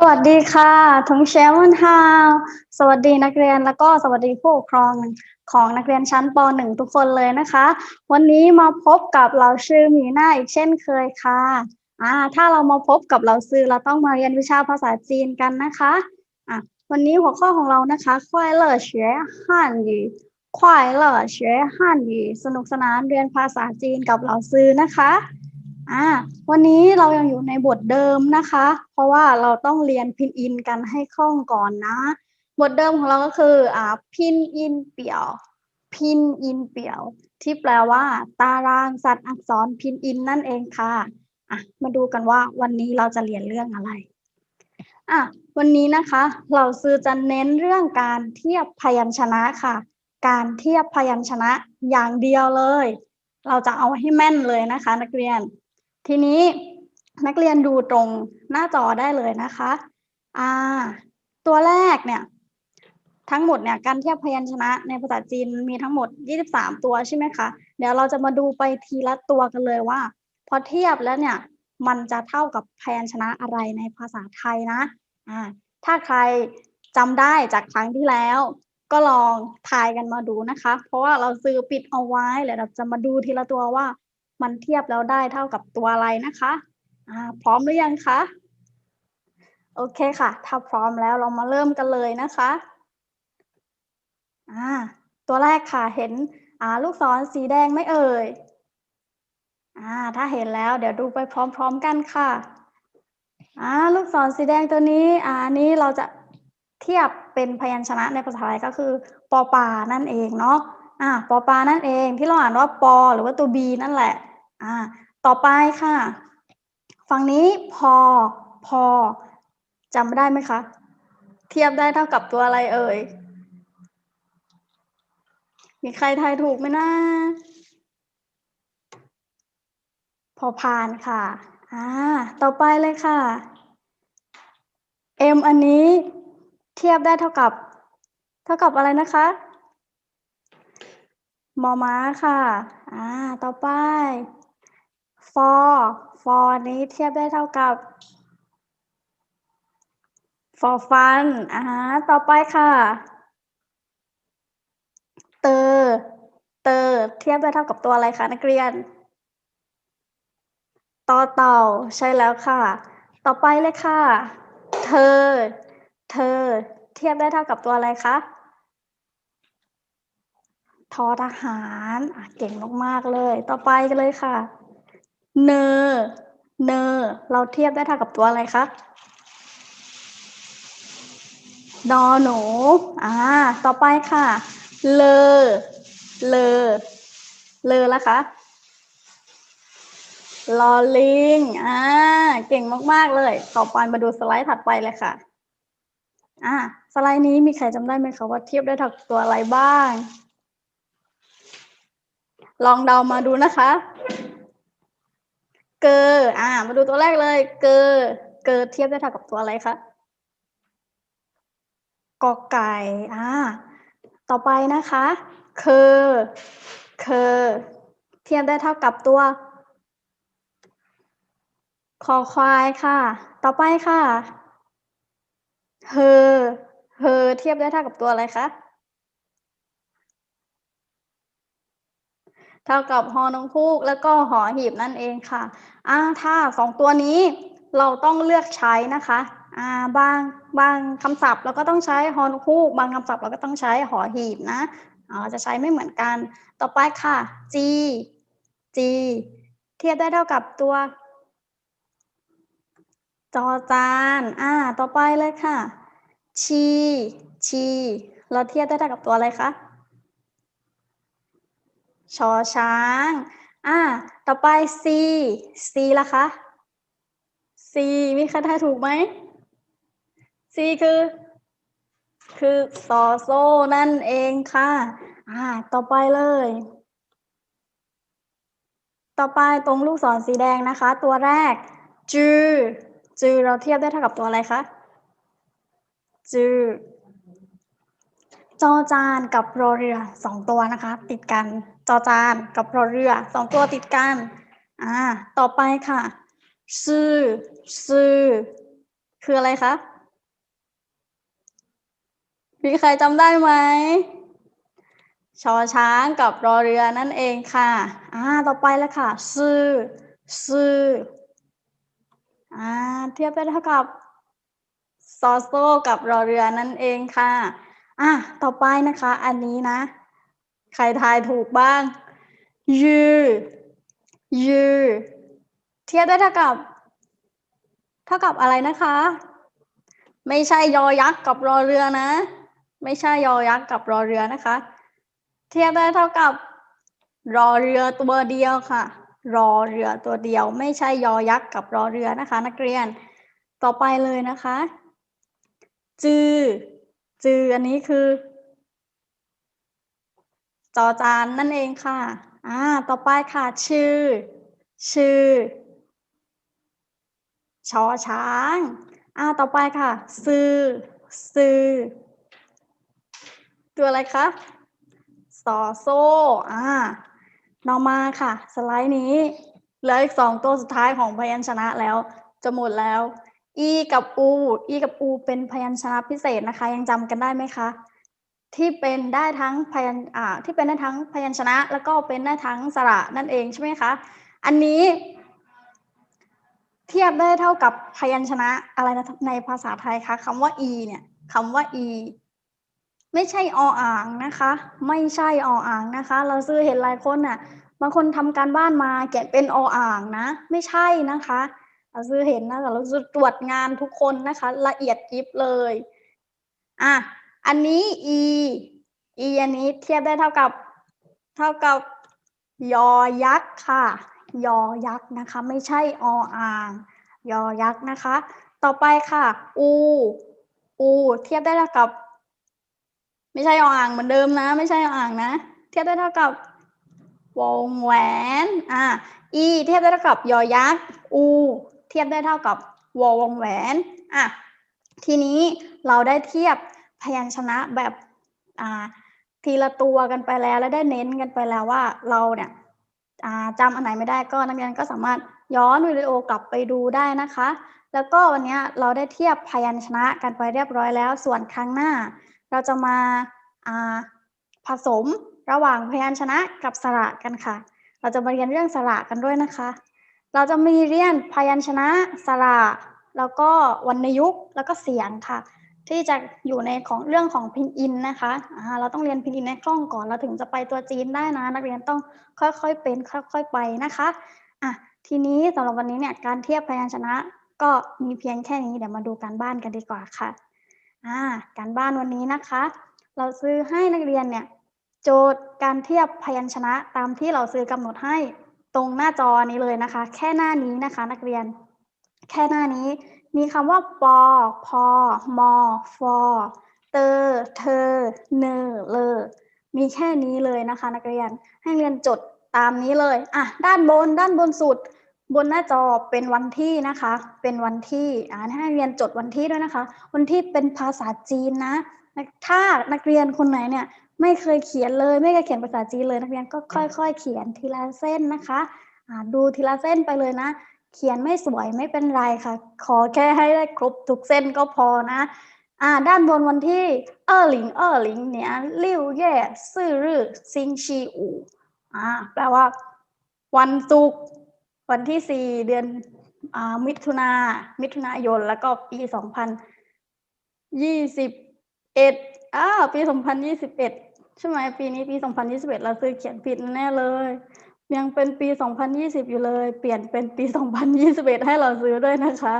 สวัสดีค่ะทงเชวันฮาวสวัสดีนักเรียนแล้วก็สวัสดีผู้ปกครองของนักเรียนชั้นป .1 ทุกคนเลยนะคะ วันนี้มาพบกับเราชื่อมีหน้าอีกเช่นเคยค่ะอ่าถ้าเรามาพบกับเราซื้อเราต้องมาเรียนวิชาภาษาจีนกันนะคะอะวันนี้หัวข้อของเรานะคะควายเล่อเฉยฮั่นหยูควายเล่อเฉยฮั่นหยูสนุกสนานเรียนภาษาจีนกับเราซื้อนะคะ อ่าวันนี้เรายังอยู่ในบทเดิมนะคะ เพราะว่าเราต้องเรียนพินอินกันให้คล่องก่อนนะ บทเดิมของเราก็คืออ่าพินอินเปี่ยว พินอินเปี่ยว ที่แปลว่า ตารางสัตว์อักษรพินอินนั่นเองค่ะอะมาดูกันว่าวันนี้เราจะเรียนเรื่องอะไรอะวันนี้นะคะ เราซื้อจะเน้นเรื่องการเทียบพยัญชนะค่ะ การเทียบพยัญชนะอย่างเดียวเลย เราจะเอาให้แม่นเลยนะคะ นักเรียน ทีนี้นักเรียนดูตรงหน้าจอได้เลยนะคะอ่าตัวแรกเนี่ย ทั้งหมดเนี่ยการเทียบพยัญชนะในภาษาจีนมีทั้งหมด 23 ตัวใช่ไหมคะเดี๋ยวเราจะมาดูไปทีละตัวกันเลยว่า พอเทียบแล้วเนี่ยมันจะเท่ากับพยัญชนะอะไรในภาษาไทยนะอ่าถ้าใครจำได้จากครั้งที่แล้ว ก็ลองทายกันมาดูนะคะ เพราะว่าเราซื้อปิดเอาไว้เดี๋ยวเราจะมาดูทีละตัวว่า มันเทียบแล้วได้เท่ากับตัวอะไรนะคะอ่าพร้อมหรือยังคะ โอเคค่ะ ถ้าพร้อมแล้วเรามาเริ่มกันเลยนะคะอ่าตัวแรกค่ะเห็นอ่าลูกศรสีแดงไหมเอ่ยอ่าถ้าเห็นแล้วเดี๋ยวดูไปพร้อม ๆกันค่ะอ่าลูกศรสีแดงตัวนี้อ่านี้เราจะเทียบเป็นพยัญชนะในภาษาไทยก็คือปอปานั่นเองเนาะอ่าปอปานั่นเองที่เราอ่านว่าปอหรือว่าตัวบีนั่นแหละ อ่าต่อไปค่ะ ฝั่งนี้พอพอจำได้ไหมคะ เทียบได้เท่ากับตัวอะไรเอ่ย มีใครทายถูกไหมนะพอพานค่ะ อ่า ต่อไปเลยค่ะ M อันนี้เทียบได้เท่ากับ เท่ากับอะไรนะคะมอม้าค่ะ อ่า ต่อไป ฟอฟอนี้เทียบได้เท่ากับฟอฟันอ่าต่อไปค่ะ เตอเตอเทียบได้เท่ากับตัวอะไรคะนักเรียนต่อเต่าใช่แล้วค่ะ ต่อไปเลยค่ะ เธอ เธอ เทียบได้เท่ากับตัวอะไรคะทอทหารอะเก่งมาก ๆ เลย ต่อไปกันเลยค่ะ เนอเนอเราเทียบได้เท่ากับตัวอะไรคะนอหนูอ่า ต่อไปค่ะ เลอ เลอ เลอแล้วคะลอลิง อ่า เก่งมาก ๆ เลย ต่อไปมาดูสไลด์ถัดไปเลยค่ะ อ่า สไลด์นี้มีใครจำได้ไหมคะว่าเทียบได้เท่ากับตัวอะไรบ้าง ลองเดามาดูนะคะ เกออ่า มาดูตัวแรกเลย เกอ เกอเทียบได้เท่ากับตัวอะไรคะกอไก่ อ่า ต่อไปนะคะ เคอ เคอ เทียบได้เท่ากับตัว คอควายค่ะ ต่อไปค่ะ เฮอ เฮอ เทียบได้เท่ากับตัวอะไรคะ เท่ากับฮอนงคูกแล้วก็หอหีบนั่นเองค่ะอ่าถ้าสองตัวนี้เราต้องเลือกใช้นะคะอ่าบางบางคำศัพท์เราก็ต้องใช้ฮอนคูกบางคำศัพท์เราก็ต้องใช้หอหีบนะเราจะใช้ไม่เหมือนกัน ต่อไปค่ะ G G เทียบได้เท่ากับตัว จอจานอ่าต่อไปเลยค่ะ ชีชีเราเทียบได้เท่ากับตัวอะไรคะ ชอช้าง อ่า ต่อไป C C ล่ะคะ C มีใครทายถูกไหม C คือ คือซอโซ่นั่นเองค่ะ อ่า ต่อไปเลย ต่อไปตรงลูกศรสีแดงนะคะ ตัวแรก จือจือเราเทียบได้เท่ากับตัวอะไรคะจือ จอจานกับรอเรือสองตัวนะคะ ติดกันจอจานกับรอเรือสองตัวติดกันอ่าต่อไปค่ะ ซื่อซื่อคืออะไรคะมีใครจำได้ไหมชอช้างกับรอเรือนั่นเองค่ะอ่าต่อไปแล้วค่ะ ซื่อซื่ออ่าเทียบได้เท่ากับซอโซกับรอเรือนั่นเองค่ะ อะต่อไปนะคะ อันนี้นะ ใครทายถูกบ้างยืยืเทียบได้เท่ากับ เท่ากับอะไรนะคะ ไม่ใช่ยอยักษ์กับรอเรือนะ ไม่ใช่ยอยักษ์กับรอเรือนะคะ เทียบได้เท่ากับ รอเรือตัวเดียวค่ะ รอเรือตัวเดียว ไม่ใช่ยอยักษ์กับรอเรือนะคะ นักเรียน ต่อไปเลยนะคะจือ จืออันนี้คือ จอจานนั่นเองค่ะอ่าต่อไปค่ะ ชื่อ ชื่อ ชอช้างอ่าต่อไปค่ะ ซื้อ ซื้อ ตัวอะไรคะสอโซ่อ่าต่อมาค่ะ สไลด์นี้เหลืออีกสองตัวสุดท้ายของพยัญชนะแล้ว จะหมดแล้ว อีกับอูอีกับอูเป็นพยัญชนะพิเศษนะคะ ยังจำกันได้ไหมคะ ที่เป็นได้ทั้งพยัญอ่าที่เป็นได้ทั้งพยัญชนะ แล้วก็เป็นได้ทั้งสระนั่นเองใช่ไหมคะ อันนี้ เทียบได้เท่ากับพยัญชนะอะไรนะในภาษาไทยคะคำว่า e เนี่ยคำว่า e ไม่ใช่ออ่างนะคะ ไม่ใช่ออ่างนะคะ เราซื้อเห็นหลายคนน่ะบางคนทำการบ้านมาแกะเป็นออ่างนะ ไม่ใช่นะคะ ซื้อเห็นนะแต่เราซื้อตรวจงานทุกคนนะคะ ละเอียดยิบเลย อะ อันนี้ e e อันนี้เทียบได้เท่ากับ เท่ากับยอยักษ์ค่ะ ยอยักษ์นะคะ ไม่ใช่ออ่าง ยอยักษ์นะคะ ต่อไปค่ะอูอูเทียบได้เท่ากับ ไม่ใช่ออ่างเหมือนเดิมนะ ไม่ใช่ออ่างนะ เทียบได้เท่ากับวงแหวน อ่า e เทียบได้เท่ากับยอยักษ์ u เทียบได้เท่ากับววงแหวนอะทีนี้เราได้เทียบพยัญชนะแบบอ่าทีละตัวกันไปแล้ว และได้เน้นกันไปแล้วว่าเราเนี่ยจำอันไหนไม่ได้ก็นักเรียนก็สามารถย้อนวิดีโอกลับไปดูได้นะคะ แล้วก็วันนี้เราได้เทียบพยัญชนะกันไปเรียบร้อยแล้ว ส่วนครั้งหน้า เราจะมาผสมระหว่างพยัญชนะกับสระกันค่ะ เราจะมาเรียนเรื่องสระกันด้วยนะคะ เราจะมีเรียนพยัญชนะสระแล้วก็วรรณยุกต์แล้วก็เสียงค่ะ ที่จะอยู่ในของเรื่องของพินอินนะคะะเราต้องเรียนพินอินในกล้องก่อนเราถึงจะไปตัวจีนได้นะ นักเรียนต้องค่อยๆเป็นค่อย ๆไปนะคะอะทีนี้สำหรับวันนี้เนี่ยการเทียบพยัญชนะก็มีเพียงแค่นี้เดี๋ยวมาดูการบ้านกันดีกว่าค่ะอ่าการบ้านวันนี้นะคะ เราซื้อให้นักเรียนเนี่ยโจทย์การเทียบพยัญชนะตามที่เราซื้อกำหนดให้ ตรงหน้าจอนี้เลยนะคะ แค่หน้านี้นะคะ นักเรียน แค่หน้านี้มีคำว่าปอพอมอฟอเตอเธอเนอเลอมีแค่นี้เลยนะคะ นักเรียนให้เรียนจดตามนี้เลยอะด้านบนด้านบนสุด บนหน้าจอเป็นวันที่นะคะ เป็นวันที่อ่าให้เรียนจดวันที่ด้วยนะคะ วันที่เป็นภาษาจีนนะถ้านักเรียนคนไหนเนี่ย ไม่เคยเขียนเลย ไม่เคยเขียนภาษาจีนเลยนักเรียนก็ค่อย ๆ เขียนทีละเส้นนะคะอ่าดูทีละเส้นไปเลยนะ เขียนไม่สวยไม่เป็นไรค่ะ ขอแค่ให้ได้ครบทุกเส้นก็พอนะอ่าด้านบนวันที่เออหลิงเออหลิงเนี่ยลิ่วเย่ซื่อรื่อซิงชีอูอ่าแปลว่า วันศุกร์วันที่สี่เดือนอ่ามิถุนา มิถุนายน แล้วก็ปีสองพันยี่สิบเอ็ดอ้าปีสองพันยี่สิบเอ็ด ใช่ไหมปีนี้ปีสองพันยี่สิบเอ็ดเราซื้อเขียนผิดแน่เลย ยังเป็นปีสองพันยี่สิบอยู่เลย เปลี่ยนเป็นปีสองพันยี่สิบเอ็ดให้เราซื้อด้วยนะคะ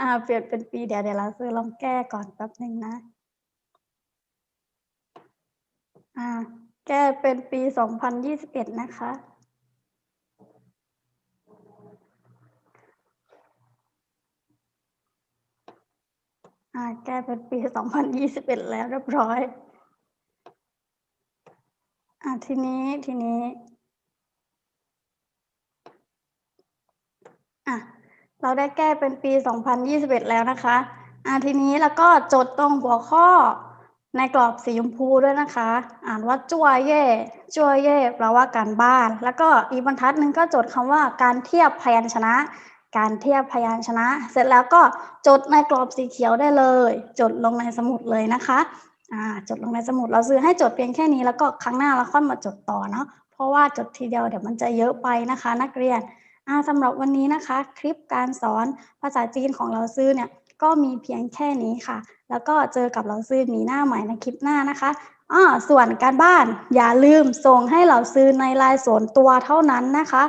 อ่า เปลี่ยนเป็นปีเดี๋ยวเดี๋ยวเราซื้อลองแก้ก่อนแป๊บหนึ่งนะ อ่า แก้เป็นปีสองพันยี่สิบเอ็ดนะคะอ่าแก้เป็นปีสองพันยี่สิบเอ็ดแล้วเรียบร้อย ทีนี้ทีนี้ อะ เราได้แก้เป็นปี 2021 แล้วนะคะ อ่าทีนี้แล้วก็จดตรงหัวข้อในกรอบสีชมพูด้วยนะคะ อ่านว่าจั่วเย่จั่วเย่แปลว่าการบ้าน แล้วก็อีกบรรทัดหนึ่งก็จดคำว่าการเทียบพยัญชนะ การเทียบพยัญชนะ เสร็จแล้วก็จดในกรอบสีเขียวได้เลย จดลงในสมุดเลยนะคะ จดลงในสมุดเราซื้อให้จดเพียงแค่นี้แล้วก็ครั้งหน้าเราค่อยมาจดต่อเนาะเพราะว่าจดทีเดียวเดี๋ยวมันจะเยอะไปนะคะ นักเรียนอ่าสำหรับวันนี้นะคะ คลิปการสอนภาษาจีนของเราซื้อเนี่ยก็มีเพียงแค่นี้ค่ะ แล้วก็เจอกับเราซื้อมีหน้าใหม่ในคลิปหน้านะคะอ่าส่วนการบ้านอย่าลืมส่งให้เราซื้อในลน์ส่วนตัวเท่านั้นนะคะ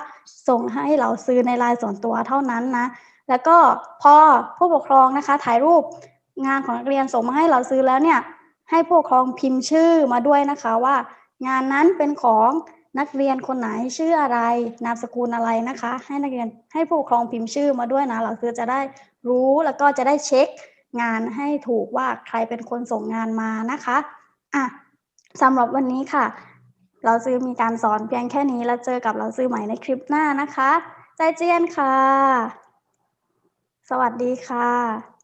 ส่งให้เราซื้อในลน์ส่วนตัวเท่านั้นนะแล้วก็พอผู้ปกครองนะคะ ถ่ายรูปงานของนักเรียนส่งมาให้เราซื้อแล้วเนี่ย ให้ผู้ปกครองพิมพ์ชื่อมาด้วยนะคะว่า งานนั้นเป็นของนักเรียนคนไหนชื่ออะไร นามสกุลอะไรนะคะ ให้นักเรียนให้ผู้ปกครองพิมพ์ชื่อมาด้วยนะเราคือจะได้รู้แล้วก็จะได้เช็คงานให้ถูกว่าใครเป็นคนส่งงานมานะคะอะสำหรับวันนี้ค่ะ เราซื้อมีการสอนเพียงแค่นี้แล้วเจอกับเราซื้อใหม่ในคลิปหน้านะคะ ใจเจียนค่ะ สวัสดีค่ะ